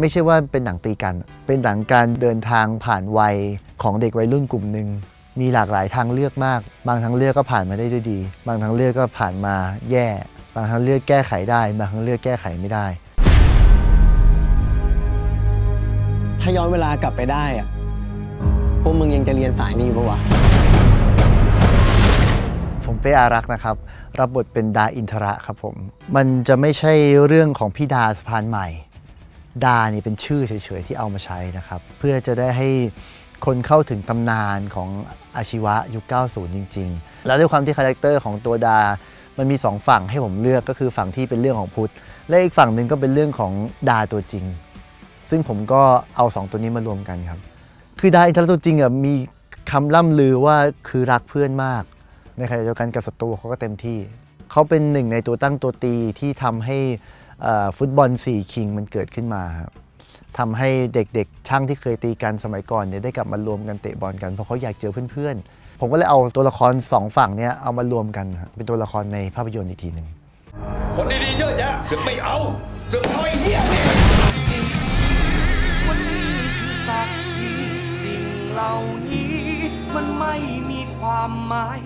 ไม่ใช่ว่าเป็นหนังตีกัน เป็นหนังการเดินทางผ่านวัยของเด็กวัยรุ่นกลุ่มหนึ่งมีหลากหลายทางเลือกมาก บางทางเลือกก็ผ่านมาได้ด้วยดี บางทางเลือกก็ผ่านมาแย่ บางทางเลือกแก้ไขได้ บางทางเลือกแก้ไขไม่ได้ ถ้าย้อนเวลากลับไปได้อะพวกมึงยังจะเรียนสายนี้อยู่ปะวะ ผมเป้อารักษ์นะครับ รับบทเป็นดาอินทระครับผม มันจะไม่ใช่เรื่องของพี่ดาสะพานใหม่ ดานี่เป็นชื่อเฉยๆที่เอามาใช้นะครับ เพื่อจะได้ให้คนเข้าถึงตำนานของอาชีวะยุค 90 จริง ๆ แล้วด้วยความที่คาแรคเตอร์ของตัวดา มันมีสองฝั่งให้ผมเลือกก็คือฝั่งที่เป็นเรื่องของพุทธ และอีกฝั่งหนึ่งก็เป็นเรื่องของดาตัวจริง ซึ่งผมก็เอาสองตัวนี้มารวมกันครับ คือดาอินทระตัวจริงอะมีคำล่ำลือว่าคือรักเพื่อนมาก ในขณะเดียวกันกับศัตรูเขาก็เต็มที่ เขาเป็นหนึ่งในตัวตั้งตัวตีที่ทำให้ ฟุตบอลสี่คิงมันเกิดขึ้นมาครับทำให้เด็กๆ ช่างที่เคยตีกันสมัยก่อนเนี่ยได้กลับมารวมกันเตะบอลกันเพราะเขาอยากเจอเพื่อนๆ ผมก็เลยเอาตัวละครสองฝั่งเนี้ยเอามารวมกันครับเป็นตัวละครในภาพยนตร์อีกทีหนึ่งคนดีๆเยอะแยะเสือกไม่เอาเสือกเอาไอ้เหี้ยนี่วันนี้คือศักดิ์ศรีสิ่งเหล่านี้มันไม่มีความหมาย